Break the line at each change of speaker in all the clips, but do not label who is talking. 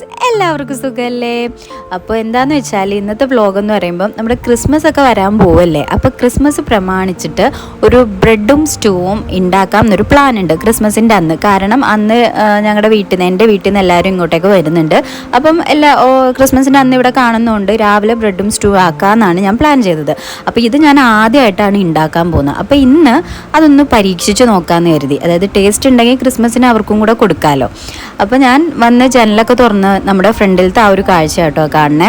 is എല്ലാവർക്കും സുഖമല്ലേ അപ്പോൾ എന്താന്ന് വെച്ചാൽ ഇന്നത്തെ വ്ലോഗ് എന്ന് പറയുമ്പോൾ നമ്മുടെ ക്രിസ്മസ് ഒക്കെ വരാൻ പോവല്ലേ? അപ്പോൾ ക്രിസ്മസ് പ്രമാണിച്ചിട്ട് ഒരു ബ്രെഡും സ്റ്റൂവും ഉണ്ടാക്കാം എന്നൊരു പ്ലാൻ ഉണ്ട് ക്രിസ്മസിന്റെ അന്ന്. കാരണം അന്ന് ഞങ്ങളുടെ വീട്ടിൽ നിന്ന് എന്റെ വീട്ടിൽ നിന്ന് എല്ലാവരും ഇങ്ങോട്ടേക്ക് വരുന്നുണ്ട്. അപ്പം എല്ലാ ക്രിസ്മസിന്റെ അന്ന് ഇവിടെ കാണുന്നതുകൊണ്ട് രാവിലെ ബ്രെഡും സ്റ്റൂ ആക്കാമെന്നാണ് ഞാൻ പ്ലാൻ ചെയ്തത്. അപ്പോൾ ഇത് ഞാൻ ആദ്യമായിട്ടാണ് ഉണ്ടാക്കാൻ പോകുന്നത് അപ്പോൾ ഇന്ന് അതൊന്ന് പരീക്ഷിച്ച് നോക്കാമെന്ന് കരുതി. അതായത് ടേസ്റ്റ് ഉണ്ടെങ്കിൽ ക്രിസ്മസിന് അവർക്കും കൂടെ കൊടുക്കാമല്ലോ അപ്പോൾ ഞാൻ വന്ന് ജനലൊക്കെ തുറന്ന് നമ്മുടെ ഫ്രണ്ടിലത്തെ ആ ഒരു കാഴ്ച കേട്ടോ കാണണേ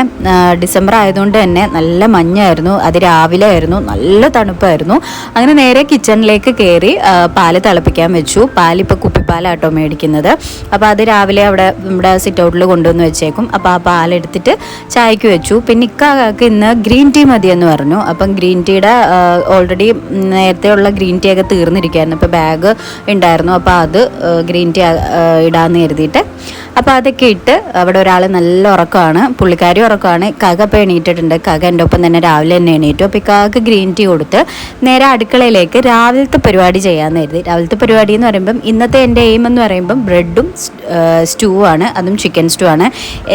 ഡിസംബർ ആയതുകൊണ്ട് തന്നെ നല്ല മഞ്ഞായിരുന്നു അത് രാവിലെ ആയിരുന്നു നല്ല തണുപ്പായിരുന്നു. അങ്ങനെ നേരെ കിച്ചണിലേക്ക് കയറി പാൽ തിളപ്പിക്കാൻ വെച്ചു. പാലിപ്പോൾ കുപ്പിപ്പാലാട്ടോ മേടിക്കുന്നത്. അപ്പോൾ അത് രാവിലെ അവിടെ നമ്മുടെ സിറ്റ് ഔട്ടിൽ കൊണ്ടുവന്ന് വെച്ചേക്കും. അപ്പോൾ ആ പാലെടുത്തിട്ട് ചായക്ക് വെച്ചു. പിന്നെ ഇക്കാക്ക് ഇന്ന് ഗ്രീൻ ടീ മതിയെന്ന് പറഞ്ഞു. അപ്പം ഗ്രീൻ ടീയുടെ ഓൾറെഡി നേരത്തെയുള്ള ഗ്രീൻ ടീ ഒക്കെ തീർന്നിരിക്കുകയായിരുന്നു. അപ്പോൾ ബാഗ് ഉണ്ടായിരുന്നു. അപ്പോൾ അത് ഗ്രീൻ ടീ ഇടാമെന്ന് കരുതിയിട്ട് അപ്പോൾ അതൊക്കെ ഇട്ട് അവിടെ ഒരാൾ നല്ല ഉറക്കമാണ് പുള്ളിക്കാരി ഉറക്കമാണ്. കക ഇപ്പോൾ എണീറ്റിട്ടുണ്ട്. കക എന്റെ ഒപ്പം തന്നെ രാവിലെ തന്നെ എണീറ്റു. അപ്പോൾ ഇക്കാക്ക് ഗ്രീൻ ടീ കൊടുത്ത് നേരെ അടുക്കളയിലേക്ക് രാവിലത്തെ പരിപാടി ചെയ്യാമെന്ന് കരുതി. രാവിലത്തെ പരിപാടി എന്ന് പറയുമ്പം ഇന്നത്തെ എന്റെ എയിം എന്ന് പറയുമ്പം ബ്രെഡും സ്റ്റൂ ആണ്. അതും ചിക്കൻ സ്റ്റൂ ആണ്.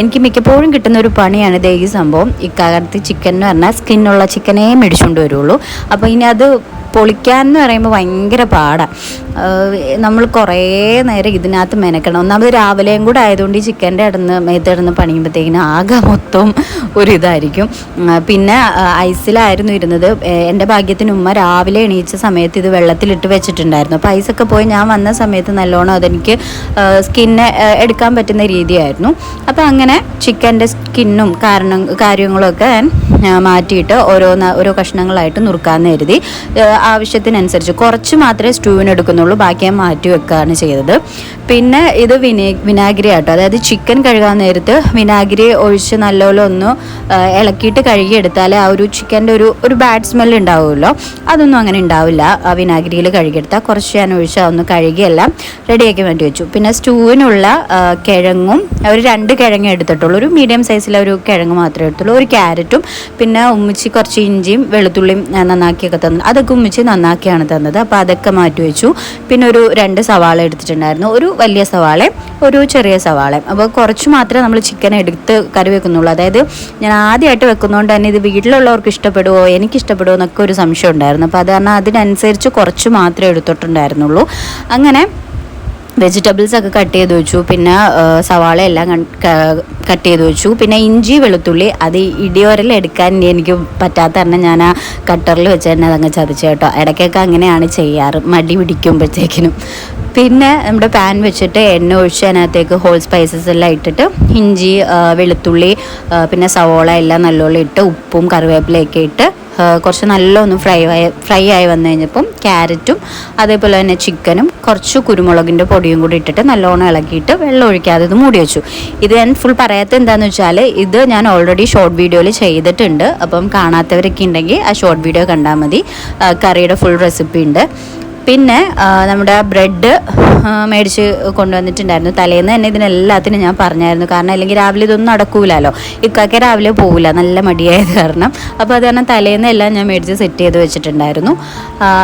എനിക്ക് മിക്കപ്പോഴും കിട്ടുന്ന ഒരു പണിയാണ് ദേഹി ഈ സംഭവം. ഇക്കാലത്ത് ചിക്കൻ എന്ന് പറഞ്ഞാൽ സ്കിന്നുള്ള ചിക്കനേ മേടിച്ചുകൊണ്ട് വരുള്ളൂ. അപ്പോൾ ഇനി അത് പൊളിക്കാൻ എന്ന് പറയുമ്പോൾ ഭയങ്കര പാടാണ് നമ്മൾ കുറേ നേരം ഇതിനകത്ത് മെനക്കണം ഒന്നാമത് രാവിലെയും കൂടെ ആയതുകൊണ്ട് ഈ ചിക്കന്റെ ഇടന്ന് മേത്തിടന്ന് പണിയുമ്പോഴത്തേക്കിന് ആകെ മൊത്തം ഒരിതായിരിക്കും. പിന്നെ ഐസിലായിരുന്നു ഇരുന്നത്. എന്റെ ഭാഗ്യത്തിന് ഉമ്മ രാവിലെ എണീച്ച സമയത്ത് ഇത് വെള്ളത്തിലിട്ട് വെച്ചിട്ടുണ്ടായിരുന്നു. അപ്പോൾ ഐസൊക്കെ പോയി ഞാൻ വന്ന സമയത്ത് നല്ലോണം അതെനിക്ക് സ്കിന്നെ എടുക്കാൻ പറ്റുന്ന രീതിയായിരുന്നു. അപ്പോൾ അങ്ങനെ ചിക്കന്റെ സ്കിന്നും കാരണം കാര്യങ്ങളൊക്കെ മാറ്റിയിട്ട് ഓരോ ഓരോ കഷ്ണങ്ങളായിട്ട് നുറുക്കാമെന്ന് കരുതി. ആവശ്യത്തിനനുസരിച്ച് കുറച്ച് മാത്രമേ സ്റ്റൂവിന് എടുക്കുന്നുള്ളൂ ബാക്കി ഞാൻ മാറ്റി വെക്കുകയാണ് ചെയ്തത്. പിന്നെ ഇത് വിനേ വിനാഗിരി ആട്ടോ. അതായത് ചിക്കൻ കഴുകാൻ നേരത്ത് വിനാഗിരി ഒഴിച്ച് നല്ലപോലെ ഒന്ന് ഇളക്കിയിട്ട് കഴുകിയെടുത്താൽ ആ ഒരു ചിക്കന്റെ ഒരു ഒരു ബാഡ് സ്മെൽ ഉണ്ടാവുമല്ലോ. അതൊന്നും അങ്ങനെ ഉണ്ടാവില്ല. ആ വിനാഗിരിയിൽ കഴുകിയെടുത്താൽ കുറച്ച് ഞാൻ ഒഴിച്ച് ഒന്ന് കഴുകിയെല്ലാം റെഡിയാക്കി മാറ്റി വെച്ചു. പിന്നെ സ്റ്റൂവിനുള്ള കിഴങ്ങും ഒരു രണ്ട് കിഴങ്ങ് എടുത്തിട്ടുള്ളൂ. ഒരു മീഡിയം സൈസിലെ ഒരു കിഴങ്ങ് മാത്രമേ എടുത്തുള്ളൂ. ഒരു ക്യാരറ്റും പിന്നെ ഉമ്മിച്ചി കുറച്ച് ഇഞ്ചിയും വെളുത്തുള്ളിയും നന്നാക്കിയൊക്കെ തന്നു. അതൊക്കെ നന്നാക്കിയാണ് തന്നത്. അപ്പോൾ അതൊക്കെ മാറ്റി വെച്ചു. പിന്നെ ഒരു രണ്ട് സവാള എടുത്തിട്ടുണ്ടായിരുന്നു. ഒരു വലിയ സവാളയും ഒരു ചെറിയ സവാളയും അപ്പോൾ കുറച്ച് മാത്രമേ നമ്മൾ ചിക്കൻ എടുത്ത് കറി വെക്കുന്നുള്ളൂ. അതായത് ഞാൻ ആദ്യമായിട്ട് വെക്കുന്നതുകൊണ്ട് തന്നെ ഇത് വീട്ടിലുള്ളവർക്ക് ഇഷ്ടപ്പെടുമോ എനിക്ക് ഇഷ്ടപ്പെടുമോ എന്നൊക്കെ ഒരു സംശയം ഉണ്ടായിരുന്നു. അപ്പോൾ അത് കാരണം അതിനനുസരിച്ച് കുറച്ച് മാത്രമേ എടുത്തിട്ടുണ്ടായിരുന്നുള്ളൂ. അങ്ങനെ വെജിറ്റബിൾസ് ഒക്കെ കട്ട് ചെയ്ത് വെച്ചു. പിന്നെ സവാള എല്ലാം കട്ട് ചെയ്ത് വെച്ചു. പിന്നെ ഇഞ്ചി വെളുത്തുള്ളി അത് ഇടിയോരൽ എടുക്കാൻ എനിക്ക് പറ്റാത്ത തന്നെ ഞാൻ ആ കട്ടറിൽ വെച്ച് തന്നെ അതങ്ങ് ചതച്ചു കേട്ടോ. ഇടയ്ക്കൊക്കെ അങ്ങനെയാണ് ചെയ്യാറ്. മടി പിടിക്കുമ്പോഴത്തേക്കിനും. പിന്നെ നമ്മുടെ പാൻ വെച്ചിട്ട് എണ്ണ ഒഴിച്ച് അതിനകത്തേക്ക് ഹോൾ സ്പൈസസ് എല്ലാം ഇട്ടിട്ട് ഇഞ്ചി വെളുത്തുള്ളി പിന്നെ സവോള എല്ലാം നല്ലോണം ഇട്ട് ഉപ്പും കറിവേപ്പിലയൊക്കെ ഇട്ട് കുറച്ച് നല്ലൊന്ന് ഫ്രൈ ആയി ഫ്രൈ ആയി വന്നു കഴിഞ്ഞപ്പം ക്യാരറ്റും അതേപോലെ തന്നെ ചിക്കനും കുറച്ച് കുരുമുളകിന്റെ പൊടിയും കൂടി ഇട്ടിട്ട് നല്ലോണം ഇളക്കിയിട്ട് വെള്ളം ഒഴിക്കാതെ ഇത് മൂടി വെച്ചു. ഇത് ഞാൻ ഫുൾ പറയാത്ത എന്താണെന്ന് വെച്ചാൽ ഇത് ഞാൻ ഓൾറെഡി ഷോർട്ട് വീഡിയോയിൽ ചെയ്തിട്ടുണ്ട്. അപ്പം കാണാത്തവരൊക്കെ ഉണ്ടെങ്കിൽ ആ ഷോർട്ട് വീഡിയോ കണ്ടാൽ മതി. കറിയുടെ ഫുൾ റെസിപ്പി ഉണ്ട് പിന്നെ നമ്മുടെ ബ്രെഡ് മേടിച്ച് കൊണ്ടുവന്നിട്ടുണ്ടായിരുന്നു. തലേന്ന് തന്നെ ഇതിനെല്ലാത്തിനും ഞാൻ പറഞ്ഞായിരുന്നു. കാരണം അല്ലെങ്കിൽ രാവിലെ ഇതൊന്നും നടക്കൂലല്ലോ ഇക്കൊക്കെ രാവിലെ പോകില്ല നല്ല മടിയായത് കാരണം. അപ്പോൾ അത് കാരണം തലേന്ന് എല്ലാം ഞാൻ മേടിച്ച് സെറ്റ് ചെയ്ത് വെച്ചിട്ടുണ്ടായിരുന്നു.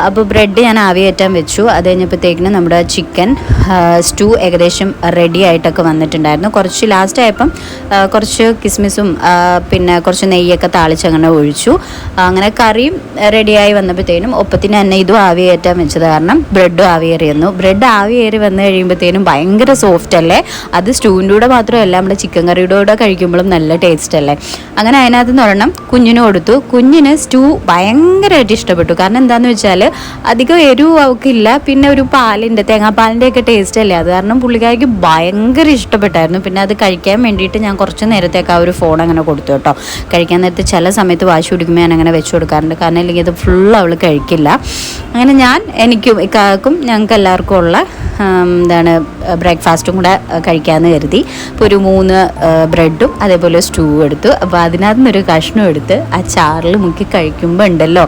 അപ്പോൾ ബ്രെഡ് ഞാൻ ആവിയേറ്റാൻ വെച്ചു. അത് കഴിഞ്ഞപ്പോഴത്തേക്കിനും നമ്മുടെ ചിക്കൻ സ്റ്റൂ ഏകദേശം റെഡി ആയിട്ടൊക്കെ വന്നിട്ടുണ്ടായിരുന്നു. കുറച്ച് ലാസ്റ്റ് ആയപ്പം കുറച്ച് കിസ്മിസും പിന്നെ കുറച്ച് നെയ്യൊക്കെ താളിച്ച് അങ്ങനെ ഒഴിച്ചു. അങ്ങനെ കറിയും റെഡിയായി വന്നപ്പോഴത്തേനും ഒപ്പത്തിന് തന്നെ ഇതും ആവിയേറ്റാൻ വെച്ചത് കാരണം ബ്രെഡും വന്നു ബ്രെഡ് ആവിയേറി വന്നു കഴിയുമ്പോഴത്തേനും ഭയങ്കര സോഫ്റ്റ് അല്ലേ? അത് സ്റ്റൂവിന്റെ കൂടെ മാത്രമല്ല നമ്മുടെ ചിക്കൻ കറിയുടെ കൂടെ കഴിക്കുമ്പോഴും നല്ല ടേസ്റ്റ് അല്ലേ? അങ്ങനെ അതിനകത്ത് നിന്ന് ഒരെണ്ണം കുഞ്ഞിന് കൊടുത്തു. കുഞ്ഞിന് സ്റ്റൂ ഭയങ്കരമായിട്ട് ഇഷ്ടപ്പെട്ടു. കാരണം എന്താണെന്ന് വെച്ചാൽ അധികം എരിവ് അവക്കില്ല. പിന്നെ ഒരു പാലിന്റെ തേങ്ങാപ്പാലിന്റെ ഒക്കെ ടേസ്റ്റ് അല്ലേ? അത് കാരണം പുള്ളിക്കാരിക്ക് ഭയങ്കര ഇഷ്ടപ്പെട്ടായിരുന്നു. പിന്നെ അത് കഴിക്കാൻ വേണ്ടിയിട്ട് ഞാൻ കുറച്ച് നേരത്തേക്ക് ആ ഒരു ഫോൺ അങ്ങനെ കൊടുത്തു കേട്ടോ. കഴിക്കാൻ നേരത്തെ ചില സമയത്ത് വാശി പിടിക്കുമ്പോൾ ഞാൻ അങ്ങനെ വെച്ച് കൊടുക്കാറുണ്ട്. കാരണം അല്ലെങ്കിൽ അത് ഫുൾ അവൾ കഴിക്കില്ല. അങ്ങനെ ഞാൻ എനിക്കും ഇക്കാക്കും ഞങ്ങൾക്ക് എല്ലാവർക്കും ഉള്ള എന്താണ് ബ്രേക്ക്ഫാസ്റ്റും കൂടെ കഴിക്കാമെന്ന് കരുതി. ഇപ്പോൾ ഒരു മൂന്ന് ബ്രെഡും അതേപോലെ സ്റ്റൂ എടുത്തു. അപ്പോൾ അതിനകത്ത് നിന്നൊരു കഷ്ണം എടുത്ത് ആ ചാറിൽ മുക്കി കഴിക്കുമ്പോൾ ഉണ്ടല്ലോ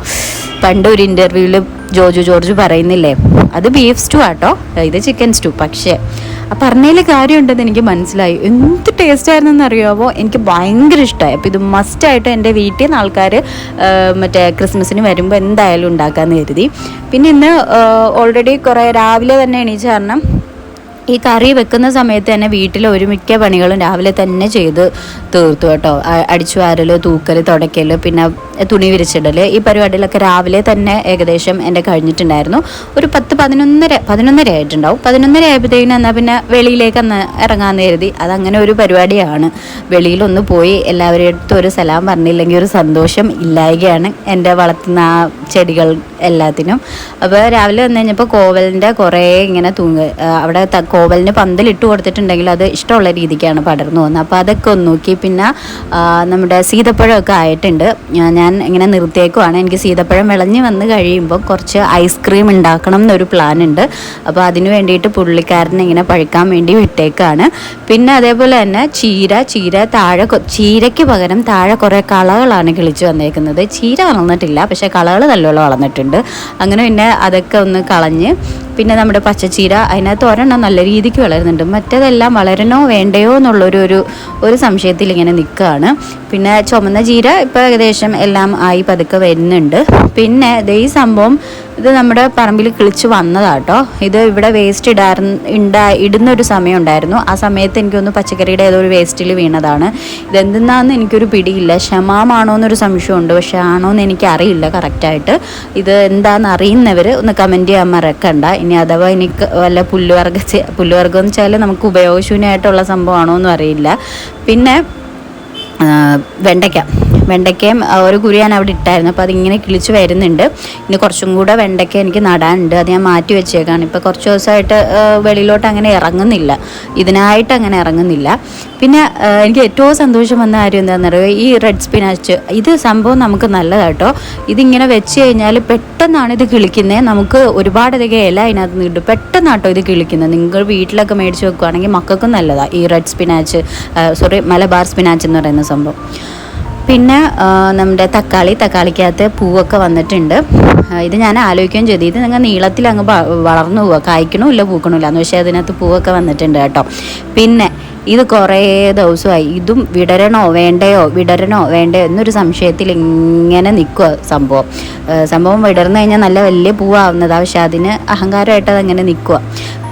പണ്ട് ഒരു ഇന്റർവ്യൂവിൽ ജോജു ജോർജ് പറയുന്നില്ലേ അത് ബീഫ് സ്റ്റൂ ആട്ടോ ഇത് ചിക്കൻ സ്റ്റൂ പക്ഷേ ആ പറഞ്ഞതിൽ കാര്യമുണ്ടെന്ന് എനിക്ക് മനസ്സിലായി. എന്ത് ടേസ്റ്റ് ആയിരുന്നെന്ന് അറിയാമോ എനിക്ക് ഭയങ്കര ഇഷ്ടമായി അപ്പോൾ ഇത് മസ്റ്റായിട്ട് എന്റെ വീട്ടിൽ നിന്ന് ആൾക്കാർ മറ്റേ ക്രിസ്മസിന് വരുമ്പോൾ എന്തായാലും ഉണ്ടാക്കാമെന്ന് കരുതി. പിന്നെ ഇന്ന് ഓൾറെഡി കുറേ രാവിലെ തന്നെ എണീച്ച കാരണം ഈ കറി വെക്കുന്ന സമയത്ത് തന്നെ വീട്ടിലെ ഒരു മിക്ക പണികളും രാവിലെ തന്നെ ചെയ്ത് തീർത്തു കേട്ടോ. അടിച്ചു വാരൽ തൂക്കൽ തുടയ്ക്കൽ പിന്നെ തുണി വിരിച്ചിടൽ ഈ പരിപാടികളൊക്കെ രാവിലെ തന്നെ ഏകദേശം എന്റെ കഴിഞ്ഞിട്ടുണ്ടായിരുന്നു. ഒരു പത്ത് പതിനൊന്നര പതിനൊന്നര ആയിട്ടുണ്ടാവും. പതിനൊന്നര ആയപ്പോഴത്തേക്കിനും എന്നാൽ പിന്നെ വെളിയിലേക്ക് അന്ന് ഇറങ്ങാമെന്ന് കരുതി. അതങ്ങനെ ഒരു പരിപാടിയാണ്. വെളിയിലൊന്ന് പോയി എല്ലാവരുടെ അടുത്തും ഒരു സലാം പറഞ്ഞില്ലെങ്കിൽ ഒരു സന്തോഷം ഇല്ലായകയാണ് എന്റെ വളർത്തുന്ന ആ ചെടികൾ എല്ലാത്തിനും. അപ്പോൾ രാവിലെ വന്നു കഴിഞ്ഞപ്പോൾ കോവലിന്റെ കുറേ ഇങ്ങനെ തൂങ്ങ് അവിടെ കോവലിന് പന്തലിട്ട് കൊടുത്തിട്ടുണ്ടെങ്കിൽ അത് ഇഷ്ടമുള്ള രീതിക്കാണ് പടർന്നു പോകുന്നത്. അപ്പോൾ അതൊക്കെ ഒന്ന് നോക്കി. പിന്നെ നമ്മുടെ സീതപ്പഴമൊക്കെ ആയിട്ടുണ്ട്. ഞാൻ ഇങ്ങനെ നിർത്തിയേക്കുവാണ്. എനിക്ക് സീതപ്പഴം വിളഞ്ഞ് വന്ന് കഴിയുമ്പോൾ കുറച്ച് ഐസ്ക്രീം ഉണ്ടാക്കണം എന്നൊരു പ്ലാൻ ഉണ്ട് അപ്പോൾ അതിന് വേണ്ടിയിട്ട് പുള്ളിക്കാരനെ ഇങ്ങനെ പഴുക്കാൻ വേണ്ടി വിട്ടേക്കാണ്. പിന്നെ അതേപോലെ തന്നെ ചീര ചീര താഴെ ചീരയ്ക്ക് പകരം താഴെ കുറേ കളകളാണ് കിളിച്ച് വന്നേക്കുന്നത്. ചീര വളർന്നിട്ടില്ല പക്ഷേ കളകൾ നല്ലോണം വളർന്നിട്ടുണ്ട്. അങ്ങനെ പിന്നെ അതൊക്കെ ഒന്ന് കളഞ്ഞ് പിന്നെ നമ്മുടെ പച്ചച്ചീര അതിനകത്ത് ഒരെണ്ണം നല്ല രീതിക്ക് വളരുന്നുണ്ട്. മറ്റേതെല്ലാം വളരണോ വേണ്ടയോ എന്നുള്ളൊരു ഒരു ഒരു സംശയത്തിൽ ഇങ്ങനെ നിൽക്കുകയാണ്. പിന്നെ ചുമന്ന ചീര ഇപ്പോൾ ഏകദേശം എല്ലാം ആയി പതുക്കെ വരുന്നുണ്ട്. പിന്നെ ദൈ സംഭവം ഇത് നമ്മുടെ പറമ്പിൽ കിളിച്ച് വന്നതാട്ടോ. ഇത് ഇവിടെ വേസ്റ്റ് ഇടാറുന്ന ഇണ്ടാ ഇടുന്ന ഒരു സമയം ഉണ്ടായിരുന്നു ആ സമയത്ത് എനിക്കൊന്ന് പച്ചക്കറിയുടെ ഏതോ ഒരു വേസ്റ്റിൽ വീണതാണ്. ഇതെന്തെന്നാന്ന് എനിക്കൊരു പിടിയില്ല. ക്ഷമാമാണോ എന്നൊരു സംശയമുണ്ട്. പക്ഷെ ആണോ എന്ന് എനിക്കറിയില്ല കറക്റ്റായിട്ട് ഇത് എന്താണെന്ന് അറിയുന്നവർ ഒന്ന് കമന്റ് ചെയ്യാൻ മറക്കണ്ട. ഇനി അഥവാ എനിക്ക് വല്ല പുല്ലുവർഗ പുല്ലുവർഗം എന്ന് വെച്ചാൽ നമുക്ക് ഉപയോഗശൂന്യമായിട്ടുള്ള സംഭവമാണോ എന്നും അറിയില്ല. പിന്നെ വെണ്ടയ്ക്ക. വെണ്ടയ്ക്കയും ഒരു കുരി ഞാൻ അവിടെ ഇട്ടായിരുന്നു. അപ്പോൾ അതിങ്ങനെ കിളിച്ച് വരുന്നുണ്ട്. ഇനി കുറച്ചും കൂടെ വെണ്ടയ്ക്ക എനിക്ക് നടാനുണ്ട്. അത് ഞാൻ മാറ്റി വെച്ചേക്കാണ്. ഇപ്പോൾ കുറച്ച് ദിവസമായിട്ട് വെളിയിലോട്ട് അങ്ങനെ ഇറങ്ങുന്നില്ല. ഇതിനായിട്ട് അങ്ങനെ ഇറങ്ങുന്നില്ല. പിന്നെ എനിക്ക് ഏറ്റവും സന്തോഷം വന്ന കാര്യം എന്താണെന്ന് പറയുക ഈ റെഡ് സ്പിനാച്ച് ഇത് സംഭവം നമുക്ക് നല്ലതാട്ടോ ഇതിങ്ങനെ വെച്ച് കഴിഞ്ഞാൽ പെട്ടെന്നാണ് ഇത് കിളിക്കുന്നത് നമുക്ക് ഒരുപാടധികം ഇല അതിനകത്ത് നിന്ന് പെട്ടെന്നാട്ടോ ഇത് കിളിക്കുന്നത്. നിങ്ങൾ വീട്ടിലൊക്കെ മേടിച്ച് വെക്കുകയാണെങ്കിൽ മക്കൾക്കും നല്ലതാണ് ഈ red spinach sorry Malabar spinach എന്ന് പറയുന്ന സംഭവം. പിന്നെ നമ്മുടെ തക്കാളി തക്കാളിക്കകത്ത് പൂവൊക്കെ വന്നിട്ടുണ്ട്. ഇത് ഞാൻ ആലോചിക്കുകയും ചെയ്തു. ഇത് നിങ്ങൾ നീളത്തിൽ അങ്ങ് വളർന്നു പോവുക. കായ്ക്കണമില്ല പൂക്കണമില്ല എന്ന് പക്ഷേ അതിനകത്ത് പൂവൊക്കെ വന്നിട്ടുണ്ട് കേട്ടോ. പിന്നെ ഇത് കുറേ ദിവസമായി. ഇതും വിടരണോ വേണ്ടയോ വിടരണോ വേണ്ടയോ എന്നൊരു സംശയത്തിൽ ഇങ്ങനെ നിൽക്കുക സംഭവം. സംഭവം വിടർന്നു കഴിഞ്ഞാൽ നല്ല വലിയ പൂവാവുന്നതാണ് പക്ഷെ അതിന് അഹങ്കാരമായിട്ട് അതങ്ങനെ നിൽക്കുക.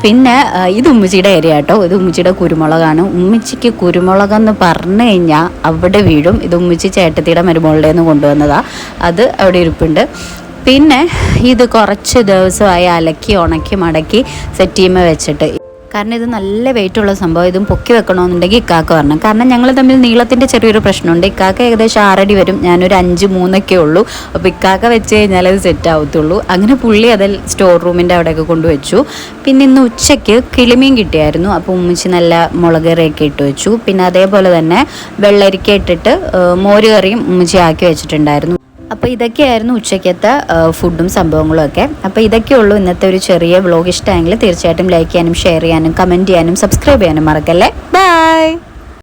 പിന്നെ ഇത് ഉമ്മച്ചിയുടെ ഏരിയ കേട്ടോ. ഇത് ഉമ്മച്ചിയുടെ കുരുമുളകാണ്. ഉമ്മച്ചിക്ക് കുരുമുളക് എന്ന് പറഞ്ഞു കഴിഞ്ഞാൽ അവിടെ വീഴും. ഇത് ഉമ്മച്ചി ചേട്ടത്തിയുടെ മരുമോളുടെ നിന്ന് കൊണ്ടുവന്നതാ. അത് അവിടെ ഇരിപ്പുണ്ട്. പിന്നെ ഇത് കുറച്ച് ദിവസമായി അലക്കി ഉണക്കി മടക്കി സെറ്റ് ചെയ്യുമ്പോൾ വെച്ചിട്ട് കാരണം ഇത് നല്ല വെയിറ്റ് ഉള്ള സംഭവം. ഇതും പൊക്കി വെക്കണമെന്നുണ്ടെങ്കിൽ ഇക്കാക്ക പറഞ്ഞു കാരണം ഞങ്ങൾ തമ്മിൽ നീളത്തിന്റെ ചെറിയൊരു പ്രശ്നമുണ്ട്. ഇക്കാക്ക ഏകദേശം ആറടി വരും. ഞാനൊരു അഞ്ച് മൂന്നൊക്കെ ഉള്ളൂ. അപ്പോൾ ഇക്കാക്ക വെച്ച് കഴിഞ്ഞാൽ അത് സെറ്റ് ആവത്തുള്ളൂ. അങ്ങനെ പുള്ളി അതിൽ സ്റ്റോർ റൂമിന്റെ അവിടെയൊക്കെ കൊണ്ടുവച്ചു പിന്നെ ഇന്ന് ഉച്ചയ്ക്ക് കിളിമീൻ കിട്ടിയായിരുന്നു. അപ്പോൾ ഉമ്മച്ചി നല്ല മുളക് കറിയൊക്കെ ഇട്ട് വെച്ചു. പിന്നെ അതേപോലെ തന്നെ വെള്ളരിക്ക ഇട്ടിട്ട് ഏഹ്, മോര് കറിയും ഉമ്മച്ചി ആക്കി വെച്ചിട്ടുണ്ടായിരുന്നു. അപ്പോൾ ഇതൊക്കെയായിരുന്നു ഉച്ചയ്ക്കത്തെ ഫുഡും സംഭവങ്ങളും ഒക്കെ. അപ്പോൾ ഇതൊക്കെ ഉള്ളൂ ഇന്നത്തെ ഒരു ചെറിയ വ്ലോഗ് ഇഷ്ടമെങ്കിൽ തീർച്ചയായിട്ടും ലൈക്ക് ചെയ്യാനും ഷെയർ ചെയ്യാനും കമന്റ് ചെയ്യാനും സബ്സ്ക്രൈബ് ചെയ്യാനും മറക്കല്ലേ? ബൈ